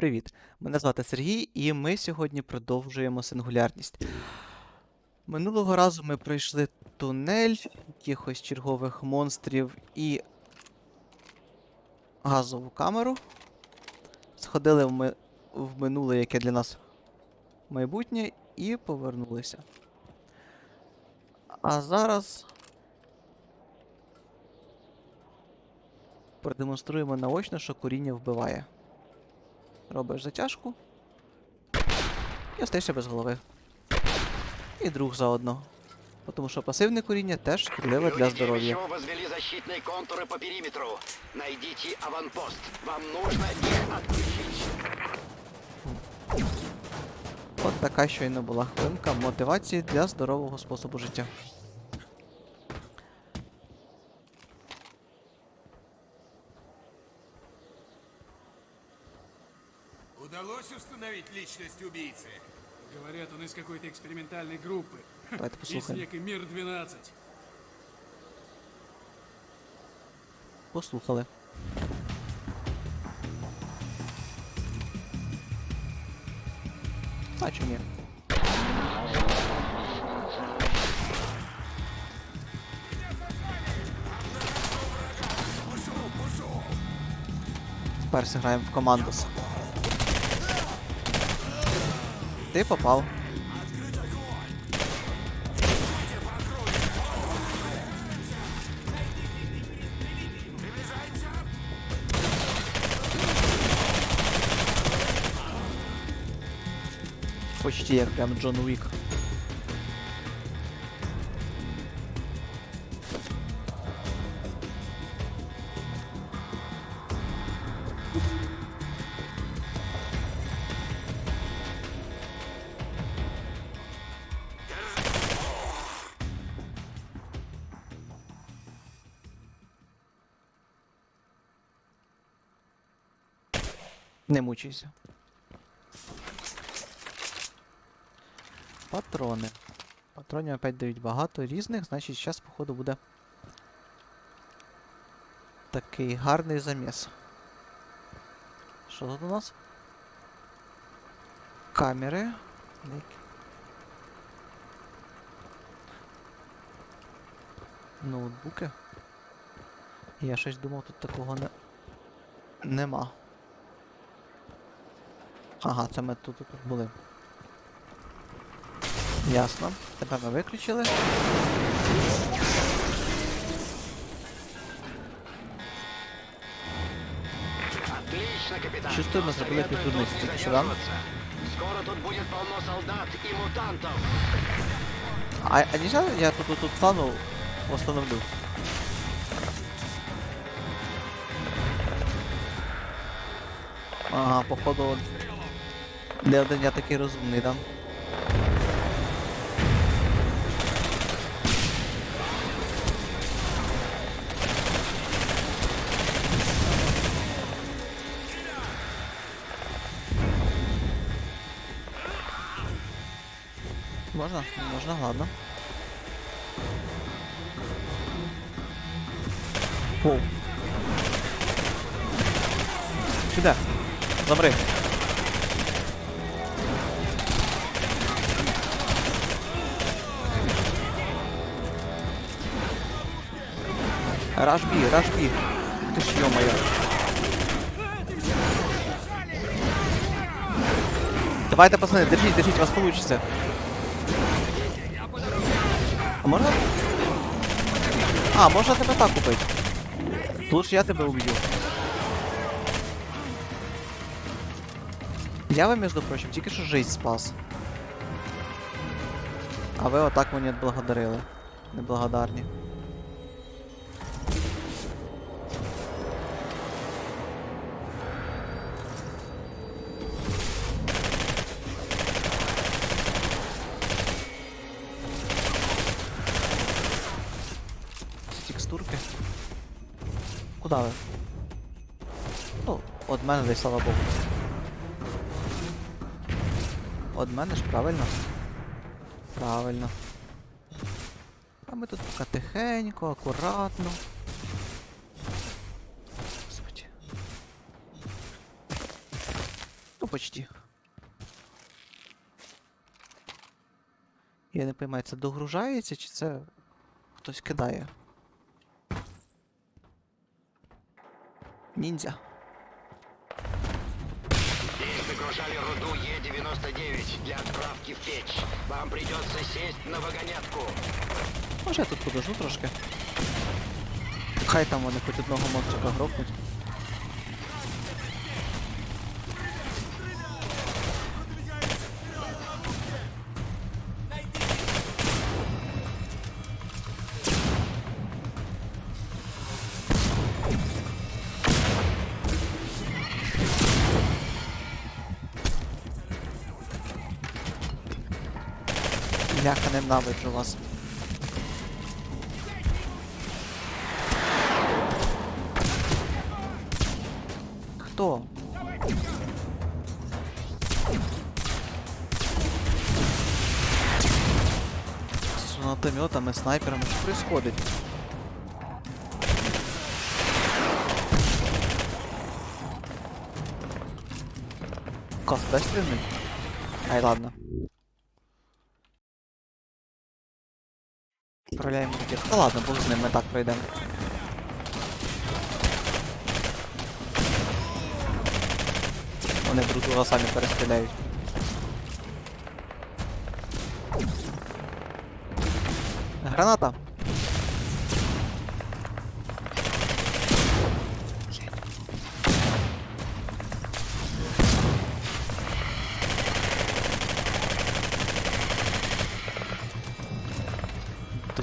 Привіт! Мене звати Сергій, і ми сьогодні продовжуємо сингулярність. Минулого разу ми пройшли тунель, якихось чергових монстрів і газову камеру. Сходили в, ми... в минуле, яке для нас майбутнє, і повернулися. А зараз продемонструємо наочно, що куріння вбиває. Робиш затяжку. І остаєшся без голови. І друг заодно. Тому що пасивне куріння теж шкідливе для здоров'я. возвели защитные контуры по периметру. Найдите аванпост. Вам нужно их отключить. От така щойно була хвилинка мотивації для здорового способу життя. установить личность убийцы? Говорят, он из какой-то экспериментальной группы. Давайте Из послухаємо. некой Мир-12. Послухали. А чи ні? Тепер граємо в командос. Ти попав. Почти як прям Джон Уік. Не мучайся. Патрони. Патронів опять дають багато різних, значить зараз, походу, буде такий гарний заміс. Що тут у нас? Камери. Ноутбуки. Я щось думав, тут такого не... нема. Ага, це ми тут, тут були. Ясно. Тепер ми виключили. Отлично. Чувствую, мы забыли Советую прикрутить тут не що, да? Скоро тут будет полно солдат и мутантов. А, а нельзя я тут, тут, тут стану, восстановлю? Ага, походу Не один я такий розумний, да? Можна? Можна, ладно. Воу. Сюди. Замри. Рашбі, рашбі. Ти ж ё-моё. Давайте, пацани, держіть, держіть, у вас получится. А можна? А, можна тебе так купити. Лучше я тебе уб'ю. Я вам, между прочим, тільки що жизнь спас. А ви отак мені отблагодарили. Неблагодарні. Куда ви? Ну, од мене десь, слава Богу. Од мене ж правильно? Правильно. А ми тут поки тихенько, акуратно. Господи. Ну, почти. Я не поймаю, це догружається чи це хтось кидає? Ніндзя. Здесь загружали руду Е-99 для отправки в печь. Вам придется сесть на вагонетку. Може я тут подожду трошки. Хай там вони хоч одного мовчика грохнуть. вас. Кто? С гранатометом и снайпером. Что происходит? Как, да, стрельнуть? Ай, ладно. Управляємо таких. Та ладно, бог з ним, ми так пройдемо. Вони друг друга самі перестріляють. Граната.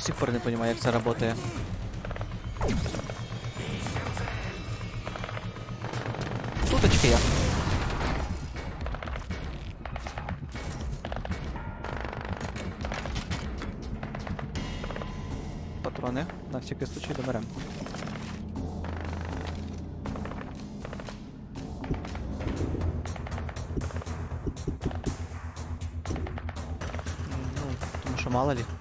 Сих пор не понимаю, як це працює. Туточки я. Патрони, на всякий случай доберем. Ну, тому що мало ли.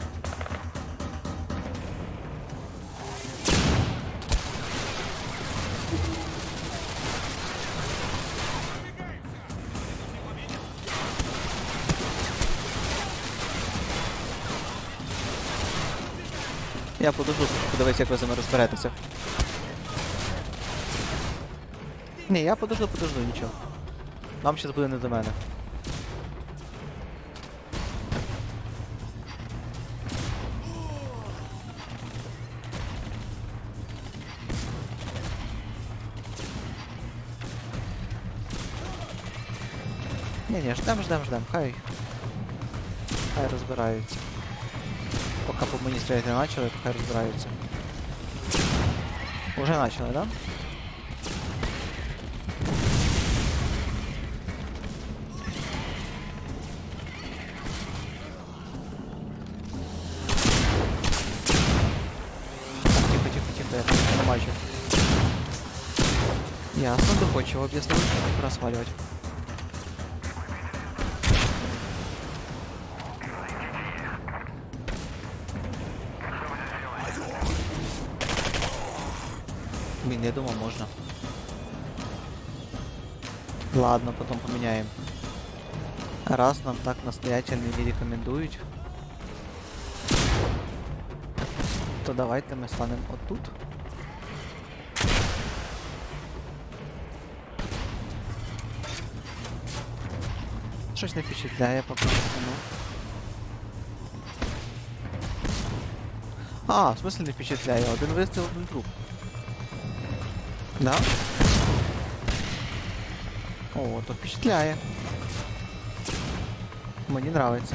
Я подожду, подивись, як ви з ними розберетеся. Ні, я подожду, подожду, нічого. Нам щас буде не до мене. Ні, ні, ждем, ждем, ждем, хай. Хай розбираються. Поки по мені стріляти не почали, хай розбираються. Уже почали, да? Тихо, тихо, тихо, я не. Ясно, доходчиво об'яснив, пора свалювати. я думал, можно. Ладно, потом поменяем. Раз нам так настоятельно не рекомендують, то давайте ми станемо отут. Щось не впечатляє поки що, ну. А, в смысле не впечатляє? Один вистріл, один труп. Да? О, то впечатляє. Мені нравится.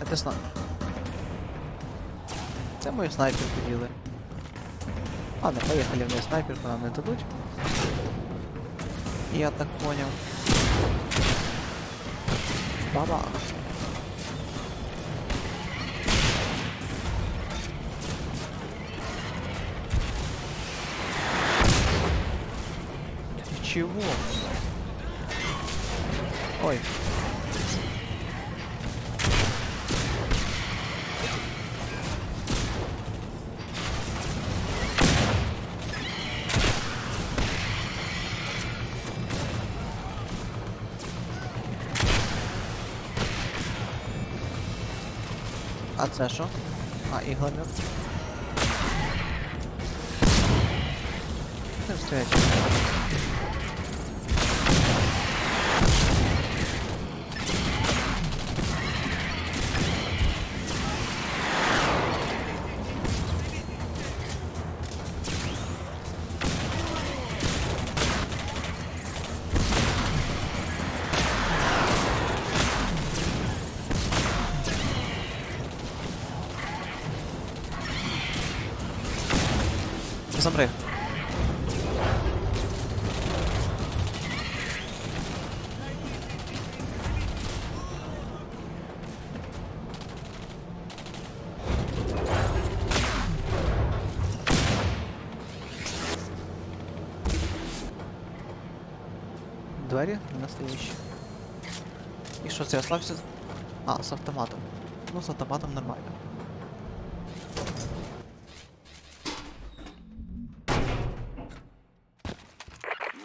А ти сна... Це мою снайперку діли. Ладно, поїхали в неї снайперку, нам не дадуть. Я так понял. Баба. Ты чего? Ой, це що? А, ігломет. Це ж Двері не настоящі. І що це я ослався? А, з автоматом. Ну, з автоматом нормально.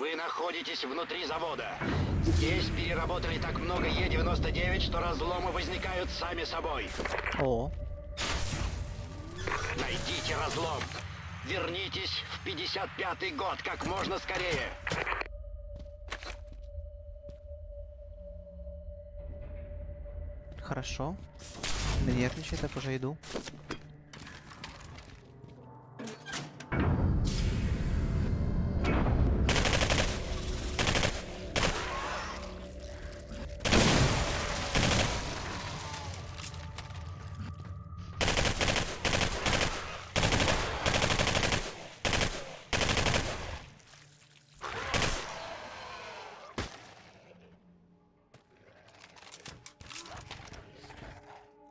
Вы находитесь внутри завода. Здесь переработали так много Е-99, что разломы возникают сами собой. О, Найдите разлом. Вернитесь в 55-й год как можно скорее. Хорошо. Не нервничай, так уже иду.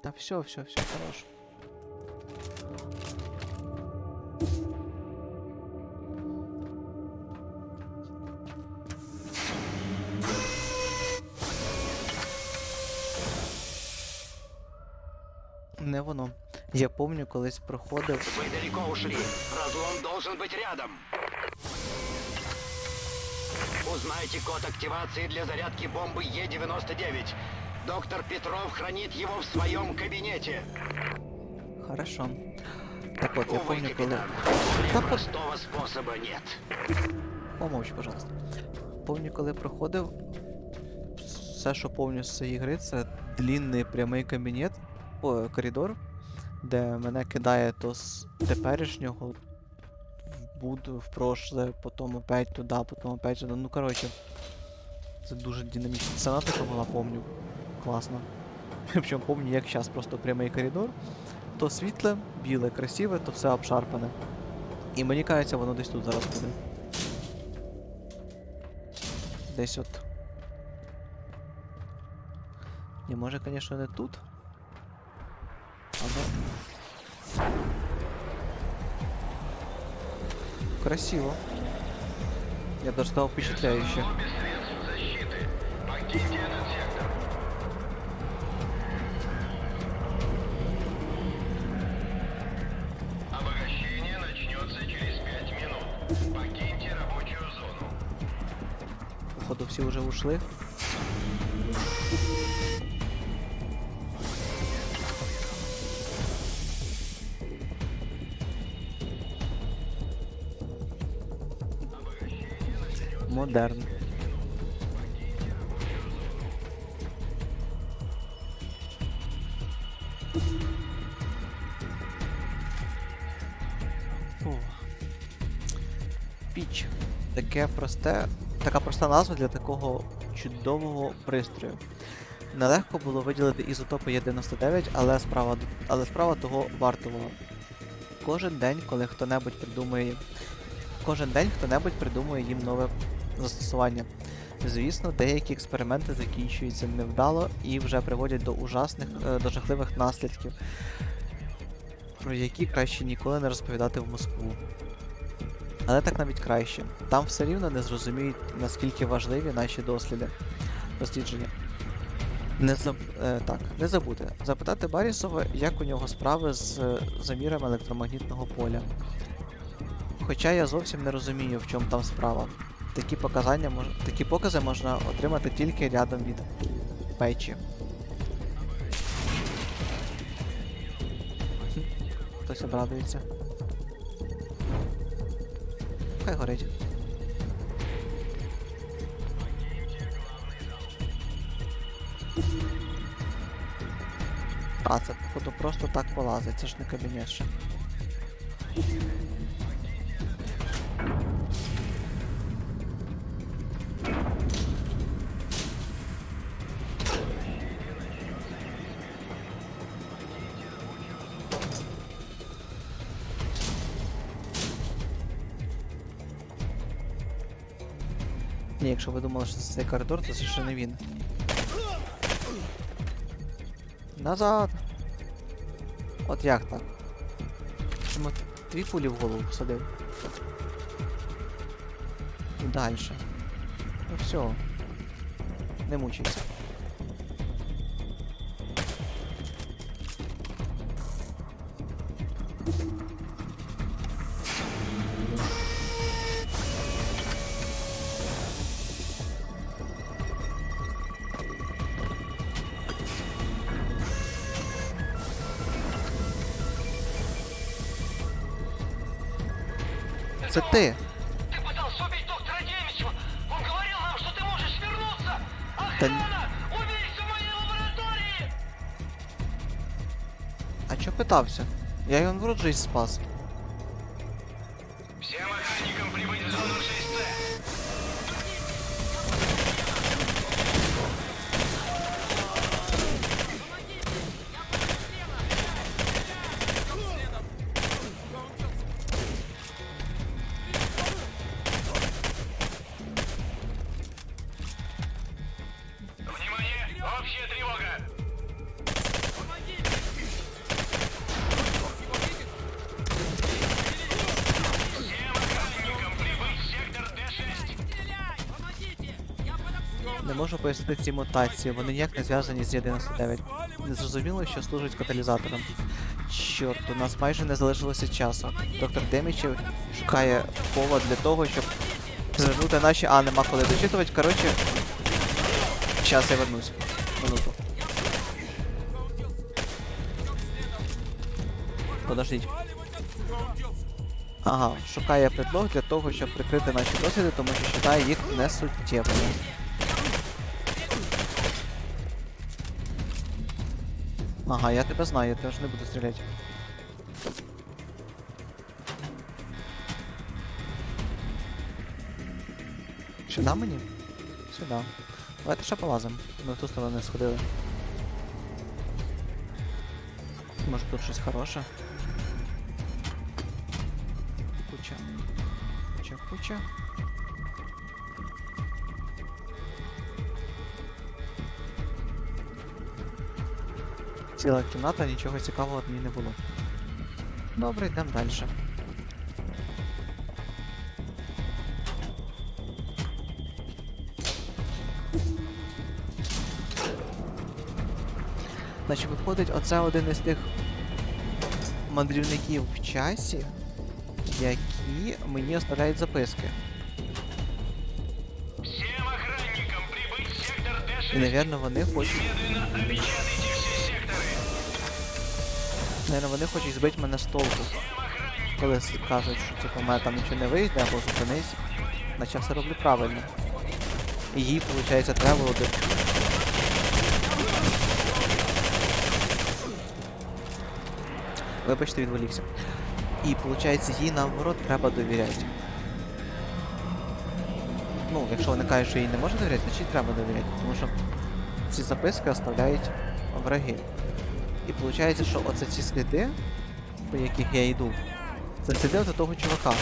Да все, все, все, хорош. Не воно. Я помню, колись проходив. Вы далеко ушли. Разлом должен быть рядом. Узнайте код активации для зарядки бомбы Е-99. Доктор Петров хранит его в своем кабинете. Хорошо. Так от, я Увы, помню, коли. капитан, Та простого способа нет. Помовч, пожалуйста. Помню, коли проходив. Все, що помню з цієї гри, це длінний прямий кабінет, о, коридор, де мене кидає то з теперішнього в буду в прошле, потім опять туди, потім опять сюди. Ну коротше. Це дуже динамічна сцена така була, помню. Класно. Причому помню, як зараз просто прямий коридор. То світле, біле, красиве, то все обшарпане. І мені кажеться, воно десь тут зараз буде. Десь от. Ні, може, звісно, не тут. Але. Красиво. Я даже сказал впечатляюще. Походу всі вже ушли. Модерн. Піч. Таке просте, така проста назва для такого чудового пристрою. Нелегко було виділити ізотопи Є99, але справа, але справа того вартувала. Кожен день, коли хто-небудь придумує. Кожен день хто-небудь придумує їм нове застосування. Звісно, деякі експерименти закінчуються невдало і вже приводять до ужасних, е, до жахливих наслідків, про які краще ніколи не розповідати в Москву. Але так навіть краще. Там все рівно не зрозуміють, наскільки важливі наші досліди, дослідження. Не заб... е, так, не забути. Запитати Барісова, як у нього справи з е, замірами електромагнітного поля. Хоча я зовсім не розумію, в чому там справа. Такі показання мож... такі покази можна отримати тільки рядом від печі. Хтось обрадується. Хай горить. А, це походу просто так полазить, це ж не кабінет ще. Ні, якщо ви думали, що це цей коридор, то це ще не він. Назад! От як так? Чому дві пулі в голову всадив? І далі. Ну все. Не мучайся. Це ти! Ты пытался убить доктора Демичева! Он говорил нам, что ты можешь вернуться! Охрана! Убийца в моей лаборатории! А чо питався? Я його жизнь спас. Не можу пояснити ці мутації, вони ніяк не зв'язані з 99. Незрозуміло, що служить каталізатором. Чорт, у нас майже не залишилося часу. Доктор Демічев шукає повод для того, щоб звернути наші. А, нема коли дочитувати. Коротше. Щас я вернусь. Минуту. Подождіть. Ага, шукає предлог для того, щоб прикрити наші досліди, тому що вважає їх несуттєвими. Ага, я тебе знаю, я теж не буду стріляти. Сюди мені? Сюди. Давайте ще полазимо. Ми в ту сторону не сходили. Може тут щось хороше. Куча. Куча, куча. Ціла кімната, нічого цікавого ній не було. Добре, йдемо далі. Значить, виходить, оце один із тих мандрівників в часі, які мені оставляють записки. Всем охранникам прибыть в сектор І, Д6! напевно, вони хочуть. Наверно, вони хочуть збити мене з толку. Коли кажуть, що типу, в мене там нічого не вийде або зупинись. Наче все роблю правильно. І їй, виходить, треба було би. Вибачте, відволікся. І виходить, їй наоборот треба довіряти. Ну, якщо вони кажуть, що їй не можна довіряти, значить треба довіряти, тому що ці записки оставляють враги. І виходить, що оце ці сліди, по яких я йду, це сліди того чувака.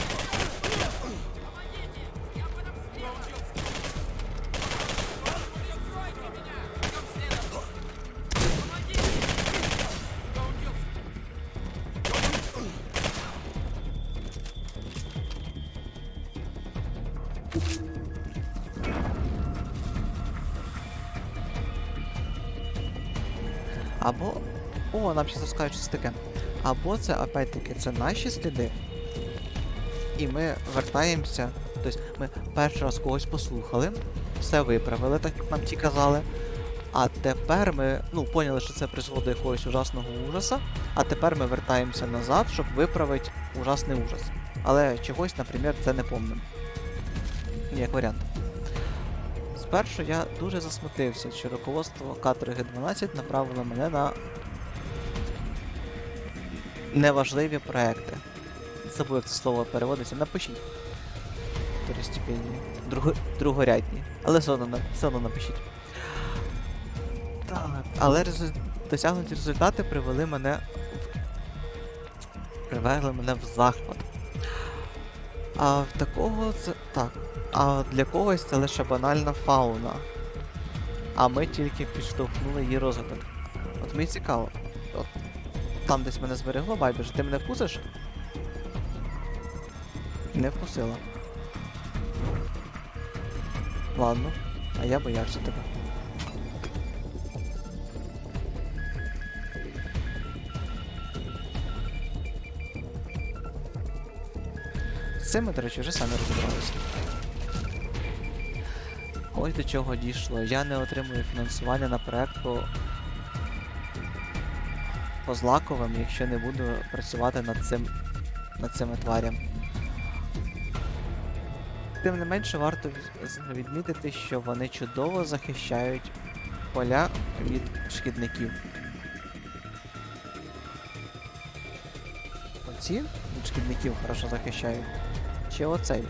Нам ще розкажуть, що це таке. Або це, опять-таки, це наші сліди. І ми вертаємося. Тобто ми перший раз когось послухали, все виправили, так як нам ті казали. А тепер ми ну, поняли, що це призводить до якогось ужасного ужаса. А тепер ми вертаємося назад, щоб виправити ужасний ужас. Але чогось, наприклад, це не помним. Як варіант. Спершу я дуже засмутився, що руководство каторги 12 направило мене на неважливі проекти. Забув, як це слово переводиться, напишіть. Второстепенні. Друго... Другорядні. Але все одно, все одно напишіть. Так. Але резу... досягнуті результати привели мене в... Привели мене в захват. А в такого це. Так. А для когось це лише банальна фауна. А ми тільки підштовхнули її розвиток. От мені цікаво. От, там десь мене зберегло, байбіж, ти мене вкусиш? Не вкусила. Ладно, а я боявся тебе. Цим ми, до речі, вже самі розібралися. Ось до чого дійшло. Я не отримую фінансування на проект по... по злаковим, якщо не буду працювати над цим над цими тварям. Тим не менше, варто відмітити, що вони чудово захищають поля від шкідників. Оці від шкідників хорошо захищають. Чи оцей?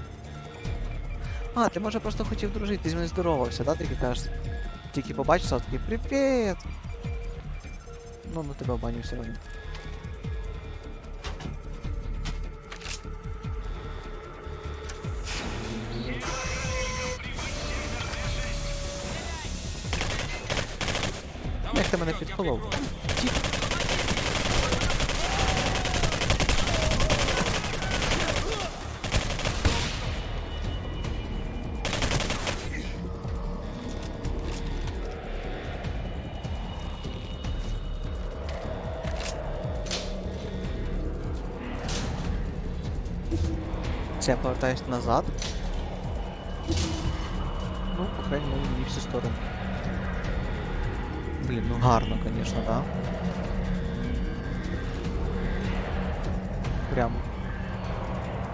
А, ти може просто хотів дружити, ти з мене здоровався, да? Тільки кажеш. Тільки побачив, такий привіт! Ну, на тебе баню одно. Як ти мене підколов? Це я повертаюсь назад. Ну, по крайней мере, не всі сторони. Блін, ну гарно, конечно, да. Прям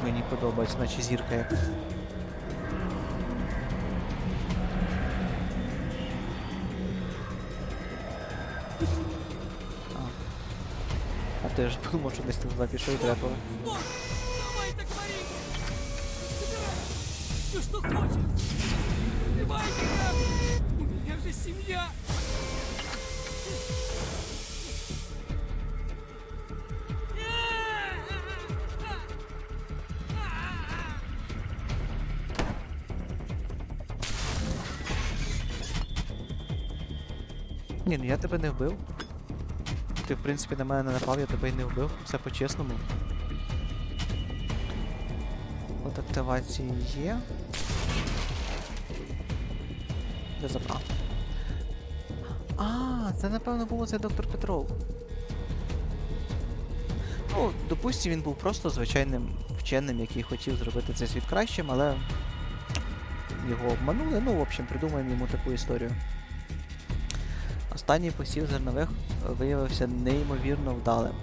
мені подобається, наче зірка як. А. А ти ж думав, що десь туди пішов і трепали. У меня же семья! Ні, ну я тебе не вбив. Ти, в принципі, на мене не напав, я тебе й не вбив. Все по-чесному. Активації є. Де забрав? А, це напевно був цей доктор Петров. Ну, допустим, він був просто звичайним вченим, який хотів зробити цей світ кращим, але його обманули. Ну, в общем, придумаємо йому таку історію. Останній посів зернових виявився неймовірно вдалим.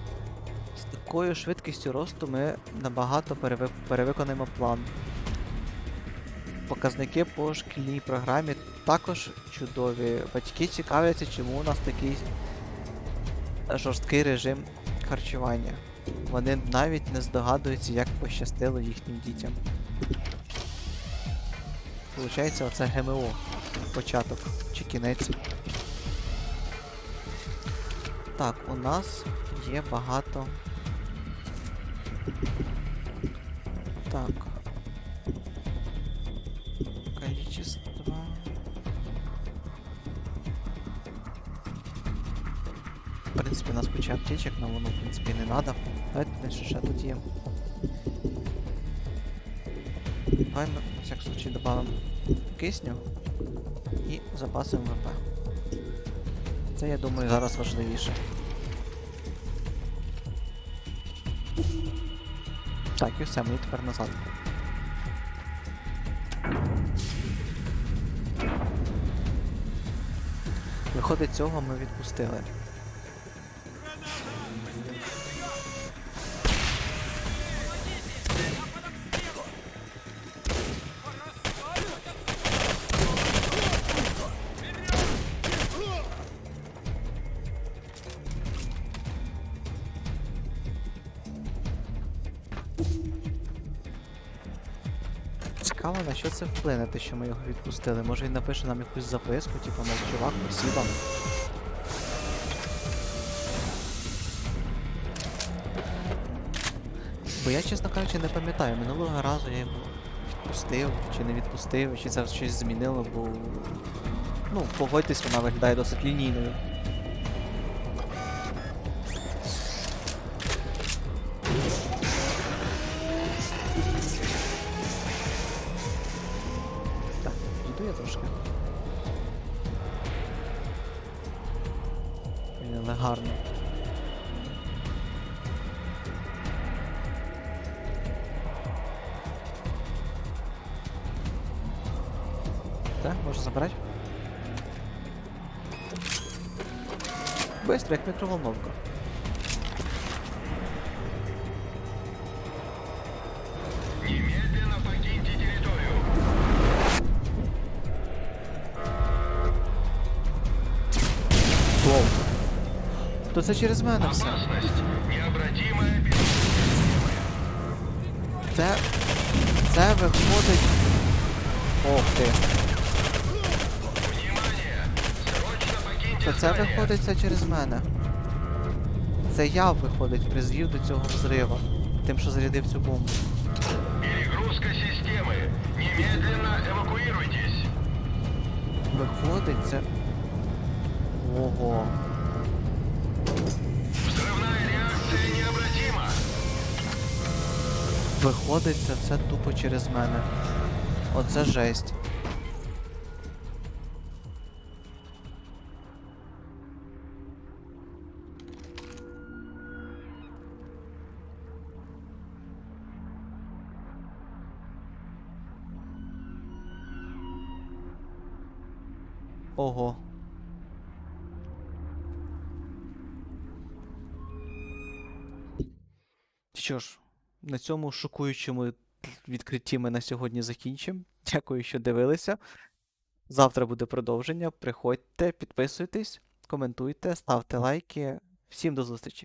Такою швидкістю росту ми набагато переви... перевиконаємо план. Показники по шкільній програмі також чудові. Батьки цікавляться, чому у нас такий жорсткий режим харчування. Вони навіть не здогадуються, як пощастило їхнім дітям. Получається, оце ГМО. Початок чи кінець. Так, у нас є багато. Так. Количество. В принципі, у нас куча аптечок, но воно, в принципі, не надо. Давайте дальше ще тут є. Давай ми, на всяк случай, добавимо кисню і запаси МВП. Це, я думаю, зараз важливіше. Так, і все, мені тепер назад. Виходить, цього ми відпустили. Цікаво, на що це вплине, те, що ми його відпустили. Може він напише нам якусь записку, типу, мов чувак, спасибо. Бо я, чесно кажучи, не пам'ятаю, минулого разу я його відпустив, чи не відпустив, чи це щось змінило, бо. Ну, погодьтесь, вона виглядає досить лінійною. Так, можна забрати. Быстро, як мікроволновка. Немедленно покиньте территорию. Воу. То це через мене все. Опасность. Необратимая Це. Це виходить. Ох ти. Срочно покиньте То це здание. виходить це через мене. Це я, виходить, призвів до цього взрива. Тим, що зарядив цю бомбу. Перегрузка системы. Немедленно эвакуируйтесь. Виходить, це. Ого. Взрывная реакция необратима. Виходить, це все тупо через мене. Оце жесть. Ого. Що ж, на цьому шокуючому відкритті ми на сьогодні закінчимо. Дякую, що дивилися. Завтра буде продовження. Приходьте, підписуйтесь, коментуйте, ставте лайки. Всім до зустрічі!